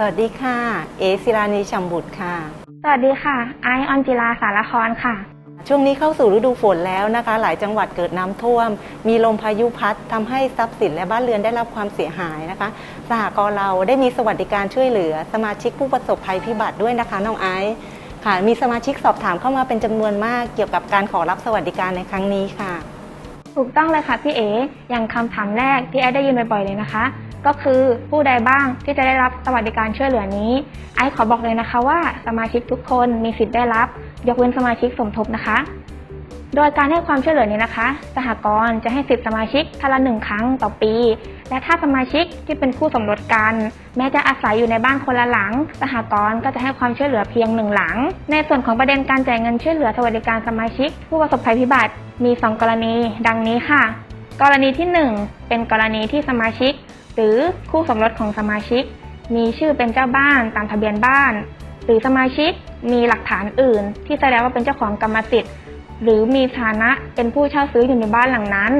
สวัสดีค่ะ เอศิรานีชัมบุตรค่ะ สวัสดีค่ะ ไอซ์ออนจิลาสารครค่ะ ช่วงนี้เข้าสู่ฤดูฝนแล้วนะคะ หลายจังหวัดเกิดน้ำท่วม มีลมพายุพัดทำให้ทรัพย์สินและบ้านเรือนได้รับความเสียหายนะคะ สหกรณ์เราได้มีสวัสดิการช่วยเหลือ สมาชิกผู้ประสบภัยพิบัติด้วยนะคะน้องไอซ์ค่ะ มีสมาชิกสอบถามเข้ามาเป็นจำนวนมากเกี่ยวกับการขอรับสวัสดิการในครั้งนี้ค่ะ ถูกต้องเลยค่ะพี่เอ๋อย่างคำถามแรกที่ไอซ์ได้ยินบ่อยๆเลยนะคะ ก็คือผู้ใดบ้างที่จะได้รับสวัสดิการช่วยเหลือนี้ ไอซ์ขอบอกเลยนะคะว่าสมาชิกทุกคนมีสิทธิ์ได้รับ ยกเว้นสมาชิกสมทบนะคะ โดยการให้ความช่วยเหลือนี้นะคะ สหกรณ์จะให้สิทธิสมาชิกท่านละหนึ่งครั้งต่อปี และถ้าสมาชิกที่เป็นคู่สมรสกัน แม้จะอาศัยอยู่ในบ้านคนละหลัง สหกรณ์ก็จะให้ความช่วยเหลือเพียงหนึ่งหลัง ในส่วนของประเด็นการจ่ายเงินช่วยเหลือสวัสดิการสมาชิก ผู้ประสบภัยพิบัติมี 2 กรณี ดังนี้ค่ะ กรณีที่ 1 เป็นกรณีที่สมาชิก หรือคู่สมรสของสมาชิก มีชื่อเป็นเจ้าบ้านตามทะเบียนบ้าน หรือสมาชิกมีหลักฐานอื่น ที่แสดงว่าเป็นเจ้าของกรรมสิทธิ์ หรือมีฐานะเป็นผู้เช่าซื้ออยู่ในบ้านหลังนั้น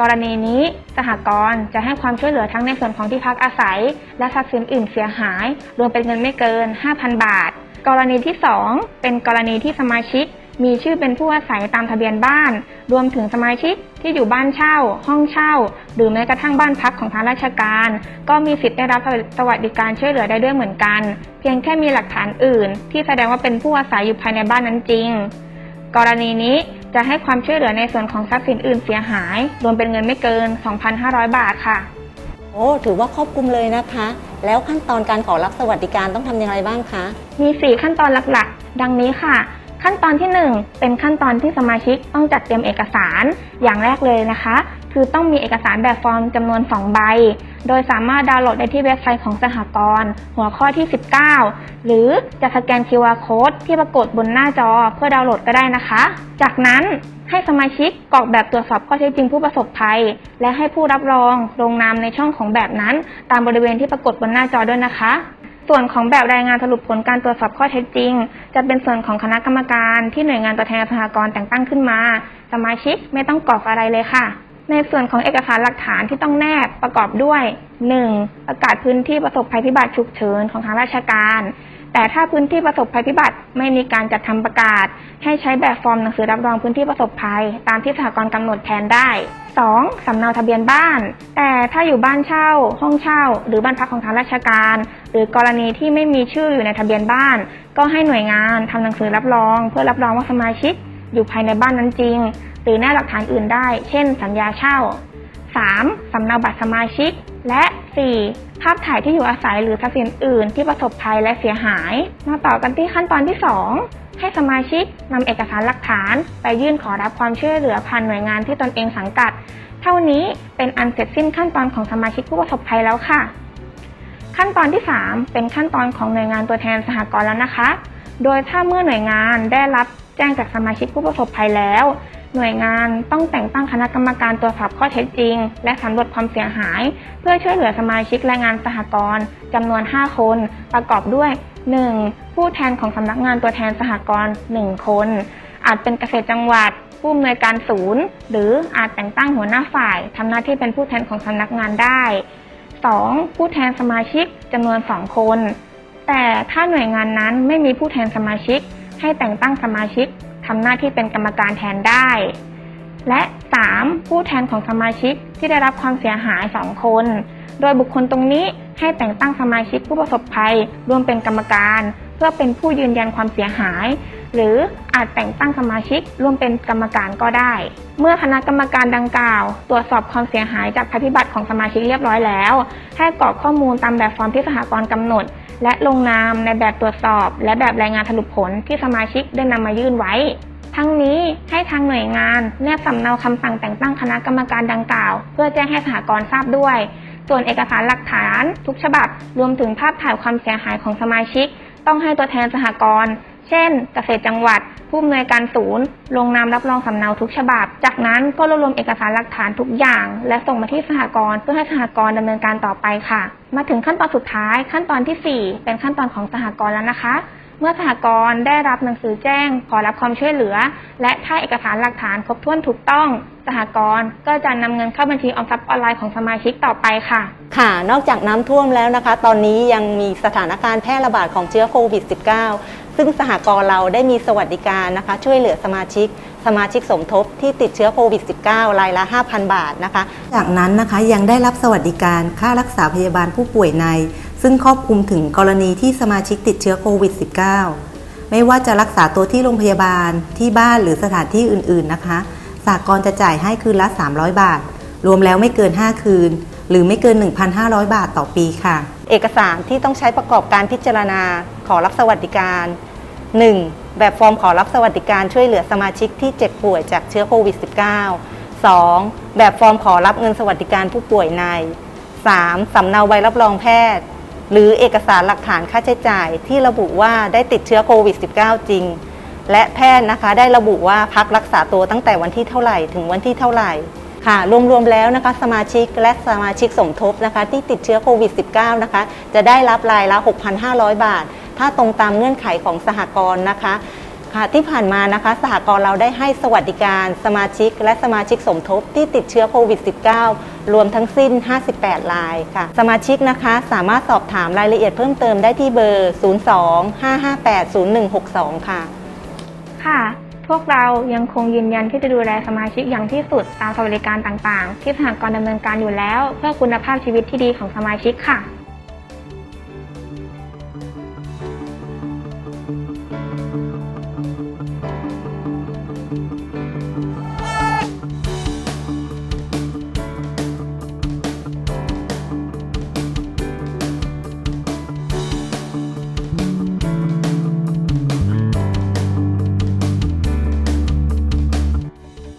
กรณีนี้สหกรณ์จะให้ความช่วยเหลือทั้งในส่วนของที่พักอาศัย และทรัพย์สินอื่นเสียหาย รวมเป็นเงินไม่เกิน 5,000 บาท กรณีที่ 2 เป็นกรณีที่สมาชิก มีชื่อเป็นผู้อาศัยตามทะเบียนบ้าน รวมถึงสมาชิกที่อยู่บ้านเช่า ห้องเช่า หรือแม้กระทั่งบ้านพักของทางราชการ ก็มีสิทธิ์ได้รับสวัสดิการช่วยเหลือได้ด้วยเหมือนกัน เพียงแค่มีหลักฐานอื่น ที่แสดงว่าเป็นผู้อาศัยอยู่ภายในบ้านนั้นจริง กรณีนี้จะให้ความช่วยเหลือในส่วนของทรัพย์สินอื่นเสียหาย รวมเป็นเงินไม่เกิน 2,500 บาทค่ะ โอ้ถือว่าครอบคลุมเลยนะคะ แล้วขั้นตอนการขอรับสวัสดิการต้องทำอย่างไรบ้างคะ มี 4 ขั้นตอนหลักๆ ดังนี้ค่ะ ขั้นตอนที่ 1 เป็นขั้นตอนที่สมาชิกต้องจัดเตรียมเอกสารอย่างแรกเลยนะคะ คือต้องมีเอกสารแบบฟอร์มจำนวน 2 ใบ โดยสามารถดาวน์โหลดได้ที่เว็บไซต์ของสหกรณ์หัวข้อที่ 19 หรือจะสแกน QR Code ที่ปรากฏบนหน้าจอเพื่อดาวน์โหลดก็ได้นะคะ จากนั้นให้สมาชิกกรอกแบบตรวจสอบข้อเท็จจริงผู้ประสบภัย และให้ผู้รับรองลงนามในช่องของแบบนั้น ตามบริเวณที่ปรากฏบนหน้าจอด้วยนะคะ ส่วนของแบบรายงานสรุปผลการตรวจสอบข้อเท็จจริง จะเป็นส่วนของคณะกรรมการที่หน่วยงานตัวแทนสหกรณ์แต่งตั้งขึ้นมา สมาชิกไม่ต้องกรอกอะไรเลยค่ะ ในส่วนของเอกสารหลักฐานที่ต้องแนบประกอบด้วย 1. ประกาศพื้นที่ประสบภัยพิบัติฉุกเฉินของทางราชการ แต่ถ้าพื้นที่ประสบภัยพิบัติไม่มีการจัดทำประกาศ ให้ใช้แบบฟอร์มหนังสือรับรองพื้นที่ประสบภัย ตามที่สหกรณ์กำหนดแทนได้ 2. สำเนาทะเบียนบ้าน แต่ถ้าอยู่บ้านเช่า ห้องเช่า หรือบ้านพักของทางราชการ หรือกรณีที่ไม่มีชื่ออยู่ในทะเบียนบ้าน ก็ให้หน่วยงานทำหนังสือรับรอง เพื่อรับรองว่าสมาชิกอยู่ภายในบ้านนั้นจริง หรือแนบหลักฐานอื่นได้ เช่น สัญญาเช่า 3. สำเนาบัตรสมาชิก และ 4. ภาพถ่ายที่อยู่อาศัยหรือทรัพย์สินอื่น ที่ประสบภัยและเสียหาย มาต่อกันที่ขั้นตอนที่ 2 ให้สมาชิกนำเอกสารหลักฐาน ไปยื่นขอรับความช่วยเหลือผ่านหน่วยงานที่ตนเองสังกัด เท่านี้เป็นอันเสร็จสิ้นขั้นตอนของสมาชิกผู้ประสบภัยแล้วค่ะ ขั้นตอนที่ 3 เป็นขั้นตอนของหน่วยงานตัวแทนสหกรณ์แล้วนะคะ โดยถ้าเมื่อหน่วยงานได้รับแจ้งจากสมาชิกผู้ประสบภัยแล้ว หน่วยงานต้องแต่งตั้งคณะกรรมการตรวจสอบข้อเท็จจริง และสำรวจความเสียหาย เพื่อช่วยเหลือสมาชิกและงานสหกรณ์จำนวน 5 คน ประกอบด้วย 1. ผู้แทนของสำนักงานตัวแทนสหกรณ์1 คน อาจเป็นเกษตรจังหวัดผู้อำนวยการศูนย์ หรืออาจแต่งตั้งหัวหน้าฝ่ายทำหน้าที่เป็นผู้แทนของสำนักงานได้ 2. ผู้แทนสมาชิกจำนวน 2 คน แต่ถ้าหน่วยงานนั้นไม่มีผู้แทนสมาชิก ให้แต่งตั้งสมาชิกทำหน้าที่เป็นกรรมการแทนได้ และ 3. ผู้แทนของสมาชิกที่ได้รับความเสียหาย 2 คน โดยบุคคลตรงนี้ให้แต่งตั้งสมาชิกผู้ประสบภัยร่วมเป็นกรรมการ เพื่อเป็นผู้ยืนยันความเสียหาย หรืออาจแต่งตั้งสมาชิกร่วมเป็นกรรมการก็ได้ เมื่อคณะกรรมการดังกล่าว ตรวจสอบความเสียหายจากภัยพิบัติของสมาชิกเรียบร้อยแล้ว ให้กรอกข้อมูลตามแบบฟอร์มที่สหกรณ์กำหนด และลงนามในแบบตรวจสอบ และแบบรายงานสรุปผลที่สมาชิกได้นำมายื่นไว้ทั้งนี้ให้ทางหน่วยงานแนบสำเนาคำสั่งแต่งตั้งคณะกรรมการดังกล่าว เพื่อแจ้งให้สหกรณ์ทราบด้วย ส่วนเอกสารหลักฐาน ทุกฉบับ รวมถึงภาพถ่ายความเสียหายของสมาชิก ต้องให้ตัวแทนสหกรณ์ เช่น เกษตรจังหวัด ผู้อำนวยการศูนย์ ลงนามรับรองสำเนาทุกฉบับ จากนั้นก็รวบรวมเอกสารหลักฐานทุกอย่าง และส่งมาที่สหกรณ์เพื่อให้สหกรณ์ดำเนินการต่อไปค่ะ มาถึงขั้นตอนสุดท้าย ขั้นตอนทีสี่4 เป็นขั้นตอนของสหกรณ์แล้วนะคะเมื่อสหกรณ์ได้รับหนังสือแจ้ง ขอรับความช่วยเหลือ และถ้าเอกสารหลักฐานครบถ้วนถูกต้อง สหกรณ์ก็จะนำเงินเข้าบัญชีออมทรัพย์ออนไลน์ของสมาชิกต่อไปค่ะ ค่ะ นอกจากน้ำท่วมแล้วนะคะ ตอนนี้ยังมีสถานการณ์แพร่ระบาดของเชื้อโควิด -19 ซึ่งสหกรณ์เราได้มีสวัสดิการนะคะ ช่วยเหลือสมาชิก สมาชิกสมทบที่ติดเชื้อโควิด -19 รายละ 5,000 บาทนะคะ จากนั้นนะคะยังได้รับสวัสดิการค่ารักษาพยาบาลผู้ป่วยใน ซึ่งครอบคลุมถึงกรณีที่สมาชิกติดเชื้อโควิด -19 ไม่ว่าจะรักษาตัวที่โรงพยาบาลที่บ้านหรือสถานที่อื่น ๆนะคะสากลจะจ่ายให้คืนละ 300 บาท รวมแล้วไม่เกิน 5 คืน หรือไม่เกิน 1,500 บาทต่อปีค่ะ เอกสารที่ต้องใช้ประกอบการพิจารณาข อรับสวัสดิการ 1. แบบฟอร์มขอรับสวัสดิการช่วยเหลือสมาชิกที่เจ็บป่วยจากเชื้อโควิด -19 2. แบบฟอร์มขอรับเงินสวัสดิการผู้ป่วยใน 3. สำเนาใบรับรองแพทย์ หรือเอกสารหลักฐานค่าใช้จ่ายที่ระบุว่าได้ติดเชื้อโควิด -19 จริง และแพทย์นะคะได้ระบุว่าพักรักษาตัวตั้งแต่วันที่เท่าไหร่ถึงวันที่เท่าไหร่ ค่ะ รวมๆแล้วนะคะ สมาชิกและสมาชิกสมทบนะคะ ที่ติดเชื้อโควิด -19 นะคะ จะได้รับรายละ 6,500 บาท ถ้าตรงตามเงื่อนไขของสหกรณ์นะคะค่ะที่ผ่านมานะคะสหกรณ์เราได้ให้สวัสดิการสมาชิก และสมาชิกสมทบที่ติดเชื้อโควิด -19 รวมทั้งสิ้น 58 รายค่ะ สมาชิกนะคะสามารถสอบถามรายละเอียดเพิ่มเติมได้ที่เบอร์ 02-558-0162 ค่ะ ค่ะ พวกเรายังคงยืนยันที่จะดูแลสมาชิกอย่างที่สุดตามสวัสดิการต่างๆ ที่สหกรณ์ดำเนินการอยู่แล้ว เพื่อคุณภาพชีวิตที่ดีของสมาชิกค่ะ